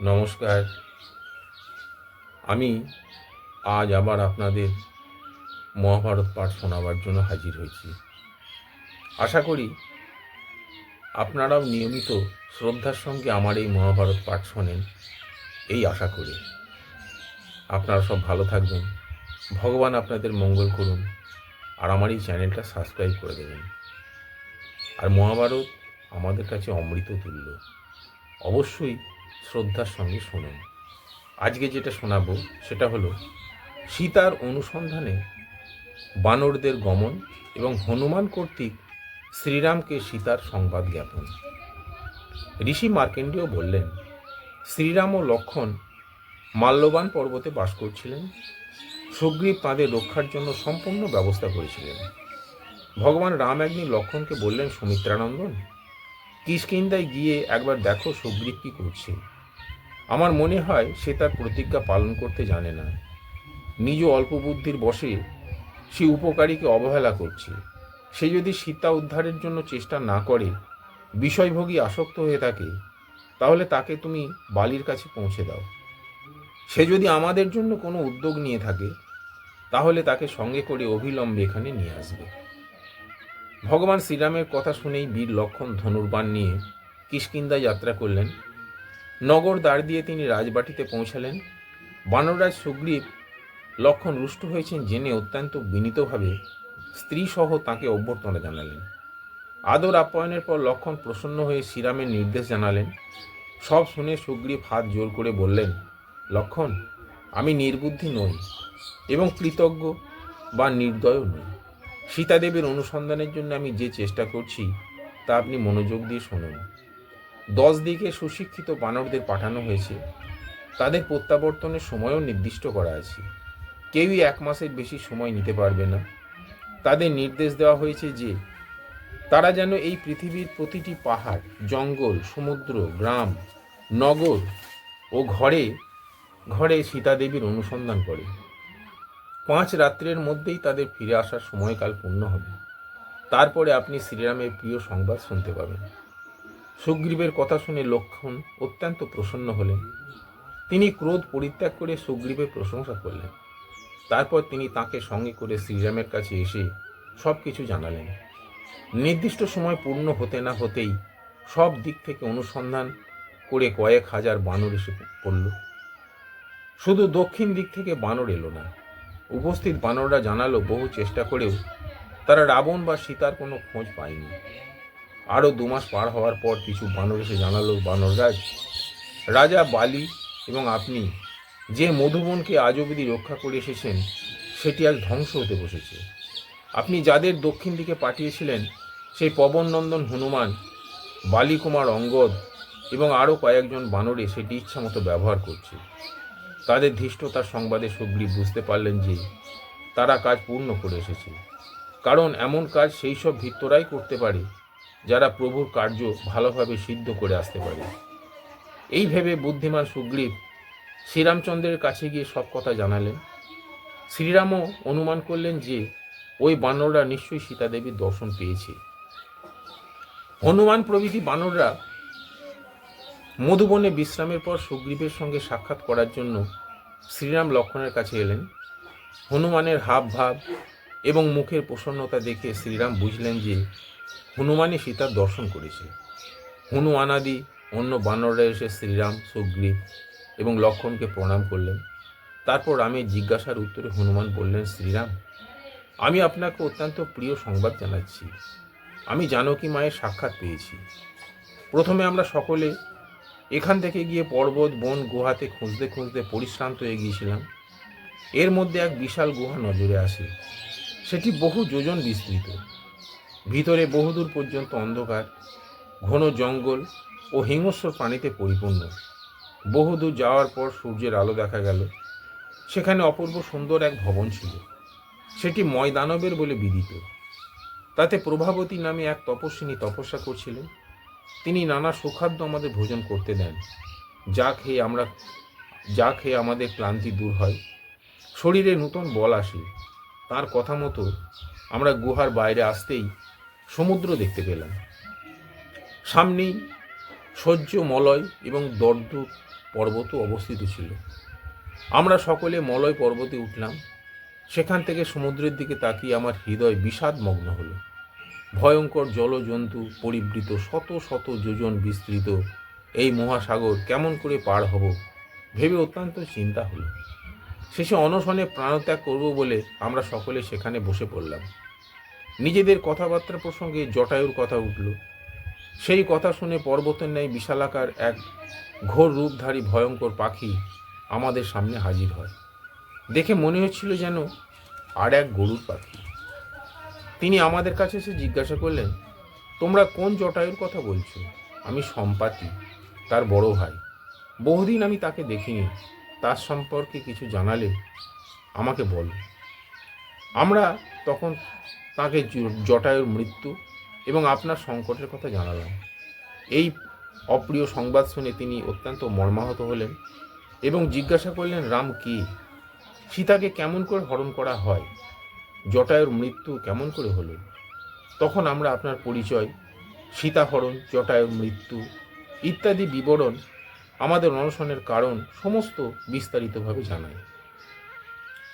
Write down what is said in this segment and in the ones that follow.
নমস্কার। আমি আজ আবার আপনাদের মহাভারত পাঠ শোনাবার জন্য হাজির হয়েছি। আশা করি আপনারাও নিয়মিত শ্রদ্ধার সঙ্গে আমার এই মহাভারত পাঠ শোনেন, এই আশা করি। আপনারা সব ভালো থাকবেন, ভগবান আপনাদের মঙ্গল করুন, আর আমার এই চ্যানেলটা সাবস্ক্রাইব করে দেবেন। আর মহাভারত আমাদের কাছে অমৃত তুল্য অবশ্যই শ্রদ্ধার সঙ্গে শুনুন। আজকে যেটা শোনাবো, সেটা হলো সীতার অনুসন্ধানে বানরদের গমন এবং হনুমান কর্তৃক শ্রীরামকে সীতার সংবাদ জ্ঞাপন। ঋষি মার্কেন্ডীয় বললেন, শ্রীরাম ও লক্ষণ মাল্যবান পর্বতে বাস করছিলেন। সুগ্রীব তাঁদের রক্ষার জন্য সম্পূর্ণ ব্যবস্থা করেছিলেন। ভগবান রাম একদিন লক্ষণকে বললেন, সুমিত্রানন্দন কিষ্কিন্দায় গিয়ে একবার দেখো সুগ্রীব কি করছে। আমার মনে হয় সে তার প্রতিজ্ঞা পালন করতে জানে না। নিজ অল্প বুদ্ধির বসে সে উপকারীকে অবহেলা করছে। সে যদি সীতা উদ্ধারের জন্য চেষ্টা না করে, বিষয়ভোগী আসক্ত হয়ে থাকে, তাহলে তাকে তুমি বালির কাছে পৌঁছে দাও। সে যদি আমাদের জন্য কোনো উদ্যোগ নিয়ে থাকে, তাহলে তাকে সঙ্গে করে অবিলম্বে এখানে নিয়ে আসবে। ভগবান শ্রীরামের কথা শুনেই বীর লক্ষণ ধনুর্বাণ নিয়ে কিষ্কিন্দা যাত্রা করলেন। নগর দ্বার দিয়ে তিনি রাজবাটিতে পৌঁছালেন। বানররাজ সুগ্রীব লক্ষণ রুষ্ট হয়েছেন জেনে অত্যন্ত বিনীতভাবে স্ত্রীসহ তাকে অভ্যর্থনা জানালেন। আদর আপ্যায়নের পর লক্ষণ প্রসন্ন হয়ে শ্রীরামের নির্দেশ জানালেন। সব শুনে সুগ্রীব হাত জোর করে বললেন, লক্ষণ, আমি নির্বুদ্ধি নই এবং কৃতজ্ঞ বা নির্দয় নই। সীতাদেবীর অনুসন্ধানের জন্য আমি যে চেষ্টা করছি, তা আপনি মনোযোগ দিয়ে শুনুন। দশ দিকে সুশিক্ষিত বানরদের পাঠানো হয়েছে। তাদের প্রত্যাবর্তনের সময়ও নির্দিষ্ট করা আছে। কেউই এক মাসের বেশি সময় নিতে পারবে না। তাদের নির্দেশ দেওয়া হয়েছে যে, তারা যেন এই পৃথিবীর প্রতিটি পাহাড়, জঙ্গল, সমুদ্র, গ্রাম, নগর ও ঘরে ঘরে সীতাদেবীর অনুসন্ধান করে। পাঁচ রাত্রের মধ্যেই তাদের ফিরে আসার সময়কাল পূর্ণ হবে। তারপরে আপনি শ্রীরামের প্রিয় সংবাদ শুনতে পাবেন। সুগ্রীবের কথা শুনে লক্ষণ অত্যন্ত প্রসন্ন হলেন। তিনি ক্রোধ পরিত্যাগ করে সুগ্রীবের প্রশংসা করলেন। তারপর তিনি তাকে সঙ্গে করে শ্রীরামের কাছে এসে সব কিছু জানালেন। নির্দিষ্ট সময় পূর্ণ হতে না হতেই সব দিক থেকে অনুসন্ধান করে কয়েক হাজার বানর এসে পড়ল। শুধু দক্ষিণ দিক থেকে বানর এলো না, উপস্থিত বানররা জানালো বহু চেষ্টা করেও তারা রাবণ বা সীতার কোনো খোঁজ পায়নি। আরও দু মাস পার হওয়ার পর কিছু বানর এসে জানালো, বানররাজ, রাজা বালি এবং আপনি যে মধুবনকে আজ অবধি রক্ষা করে এসেছেন, সেটি আজ ধ্বংস হতে বসেছে। আপনি যাদের দক্ষিণ দিকে পাঠিয়েছিলেন, সেই পবননন্দন হনুমান, বালিকুমার অঙ্গদ এবং আরও কয়েকজন বানরে সেটি ইচ্ছামতো ব্যবহার করছে। তাদের ধৃষ্টতার সংবাদে সুগ্রীব বুঝতে পারলেন যে তারা কাজ পূর্ণ করে এসেছে। কারণ এমন কাজ সেই সব ভিত্তরাই করতে পারে যারা প্রভুর কার্য ভালোভাবে সিদ্ধ করে আসতে পারে। এই ভেবে বুদ্ধিমান সুগ্রীব শ্রীরামচন্দ্রের কাছে গিয়ে সব কথা জানালেন। শ্রীরামও অনুমান করলেন যে, ওই বানররা নিশ্চয়ই সীতাদেবীর দর্শন পেয়েছে। হনুমান প্রভৃতি বানররা মধুবনে বিশ্রামের পর সুগ্রীবের সঙ্গে সাক্ষাৎ করার জন্য শ্রীরাম লক্ষণের কাছে এলেন। হনুমানের হাব ভাব এবং মুখের প্রসন্নতা দেখে শ্রীরাম বুঝলেন যে হনুমানই সীতার দর্শন করেছে। হনুমানাদি অন্য বানররা এসে শ্রীরাম সুগ্রীব এবং লক্ষণকে প্রণাম করলেন। তারপর রামের জিজ্ঞাসার উত্তরে হনুমান বললেন, শ্রীরাম, আমি আপনাকে অত্যন্ত প্রিয় সংবাদ জানাচ্ছি। আমি জানকী মায়ের সাক্ষাৎ পেয়েছি। প্রথমে আমরা সকলে এখান থেকে গিয়ে পর্বত, বন, গুহাতে খুঁজতে খুঁজতে পরিশ্রান্ত হয়ে গিয়েছিলাম। এর মধ্যে এক বিশাল গুহা নজরে আসে। সেটি বহু যোজন বিস্তৃত। ভিতরে বহুদূর পর্যন্ত অন্ধকার, ঘন জঙ্গল ও হিংস্র প্রাণীতে পরিপূর্ণ। বহুদূর যাওয়ার পর সূর্যের আলো দেখা গেল। সেখানে অপূর্ব সুন্দর এক ভবন ছিল। সেটি ময়দানবের বলে বিদিত। তাতে প্রভাবতী নামে এক তপস্বিনী তপস্যা করছিলেন। তিনি নানা সুখাদ্য আমাদের ভোজন করতে দেন। যা খেয়ে আমরা, যা খেয়ে আমাদের ক্লান্তি দূর হয়। শরীরে নূতন বল আসে। তার কথা মতো আমরা গুহার বাইরে আসতেই সমুদ্র দেখতে পেলাম। সামনেই সহ্য মলয় এবং দর্দ পর্বতও অবস্থিত ছিল। আমরা সকলে মলয় পর্বতে উঠলাম। সেখান থেকে সমুদ্রের দিকে তাকিয়ে আমার হৃদয় বিষাদমগ্ন হলো। ভয়ঙ্কর জলজন্তু, পরিবৃত শত শত যোজন বিস্তৃত এই মহাসাগর কেমন করে পার হব ভেবে অত্যন্ত চিন্তা হলো। শেষে অনশনে প্রাণত্যাগ করব বলে আমরা সকলে সেখানে বসে পড়লাম। নিজেদের কথাবার্তা প্রসঙ্গে জটায়ুর কথা উঠল। সেই কথা শুনে পর্বতের ন্যায় বিশালাকার এক ঘোর রূপধারী ভয়ঙ্কর পাখি আমাদের সামনে হাজির হয়। দেখে মনে হচ্ছিল যেন আর এক গরুর পাখি। তিনি আমাদের কাছে এসে জিজ্ঞাসা করলেন, তোমরা কোন জটায়ুর কথা বলছো? আমি সম্পাতি, তার বড় ভাই। বহুদিন আমি তাকে দেখিনি। তার সম্পর্কে কিছু জানালে আমাকে বল। আমরা তখন তাকে জটায়ুর মৃত্যু এবং আপনার সংকটের কথা জানালাম। এই অপ্রিয় সংবাদ শুনে তিনি অত্যন্ত মর্মাহত হলেন এবং জিজ্ঞাসা করলেন, রাম কি? সীতাকে কেমন করে হরণ করা হয়? জটায়ুর মৃত্যু কেমন করে হলো? তখন আমরা আপনার পরিচয় সীতাহরণ জটায়ুর মৃত্যু ইত্যাদি বিবরণ আমাদের অনশনের কারণ সমস্ত বিস্তারিতভাবে জানাই।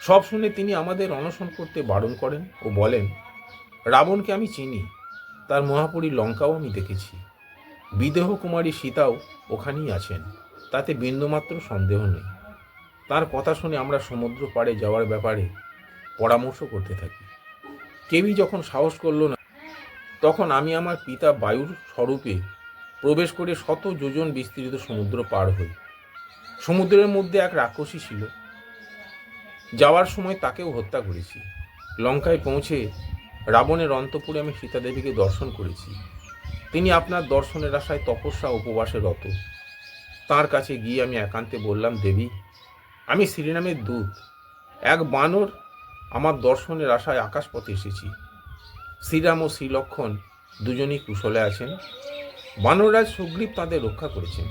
সব শুনে তিনি আমাদের অনশন করতে বারণ করেন ও বলেন রাবণকে আমি চিনি, তার মহাপুরী লঙ্কাও আমি দেখেছি। বিদেহ কুমারী সীতাও ওখানেই আছেন, তাতে বিন্দুমাত্র সন্দেহ নেই। তার কথা শুনে আমরা সমুদ্র পাড়ে যাওয়ার ব্যাপারে পরামর্শ করতে থাকি। কেউই যখন সাহস করল না, তখন আমি আমার পিতা বায়ুর স্বরূপে প্রবেশ করে শত যোজন বিস্তৃত সমুদ্র পার হই। সমুদ্রের মধ্যে এক রাক্ষসী ছিল। যাওয়ার সময় তাকেও হত্যা করেছি। লঙ্কায় পৌঁছে রাবণের অন্তপুরে আমি সীতাদেবীকে দর্শন করেছি। তিনি আপনার দর্শনের আশায় তপস্যা উপবাসে রত। তার কাছে গিয়ে আমি একান্তে বললাম, দেবী, আমি শ্রীরামের দূত। এক বানর আমার দর্শনের আশায় আকাশপথে এসেছি। শ্রীরাম ও শ্রীলক্ষণ দুজনেই কুশলে আছেন। বানররাজ সুগ্রীব তাদের রক্ষা করেছেন।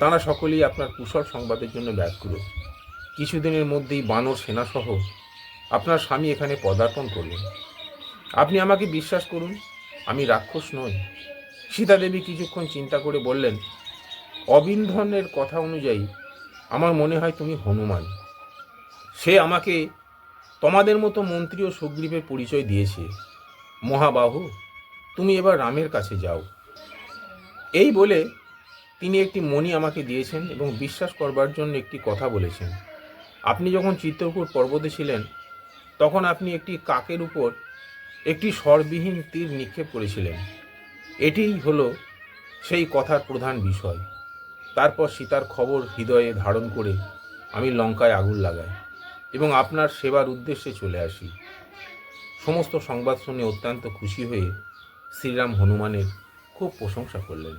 তারা সকলেই আপনার কুশল সংবাদের জন্য ব্যাকুল কিছুদিনের মধ্যেই বানর সেনাসহ আপনার স্বামী এখানে পদার্পণ করলেন। আপনি আমাকে বিশ্বাস করুন, আমি রাক্ষস নই। সীতাদেবী কিছুক্ষণ চিন্তা করে বললেন, অবিন্ধনের কথা অনুযায়ী আমার মনে হয় তুমি হনুমান। সে আমাকে তোমাদের মতো মন্ত্রী ও সুগ্রীবের পরিচয় দিয়েছে। মহাবাহু, তুমি এবার রামের কাছে যাও। এই বলে তিনি একটি মণি আমাকে দিয়েছেন এবং বিশ্বাস করবার জন্য একটি কথা বলেছেন। আপনি যখন চিত্রকূট পর্বতে ছিলেন, তখন আপনি একটি কাকের উপর একটি স্বরবিহীন তীর নিক্ষেপ করেছিলেন। এটিই হলো সেই কথার প্রধান বিষয়। তারপর সীতার খবর হৃদয়ে ধারণ করে আমি লঙ্কায় আগুন লাগাই এবং আপনার সেবার উদ্দেশ্যে চলে আসি। সমস্ত সংবাদ শুনে অত্যন্ত খুশি হয়ে শ্রীরাম হনুমানের খুব প্রশংসা করলেন।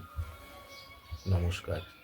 নমস্কার।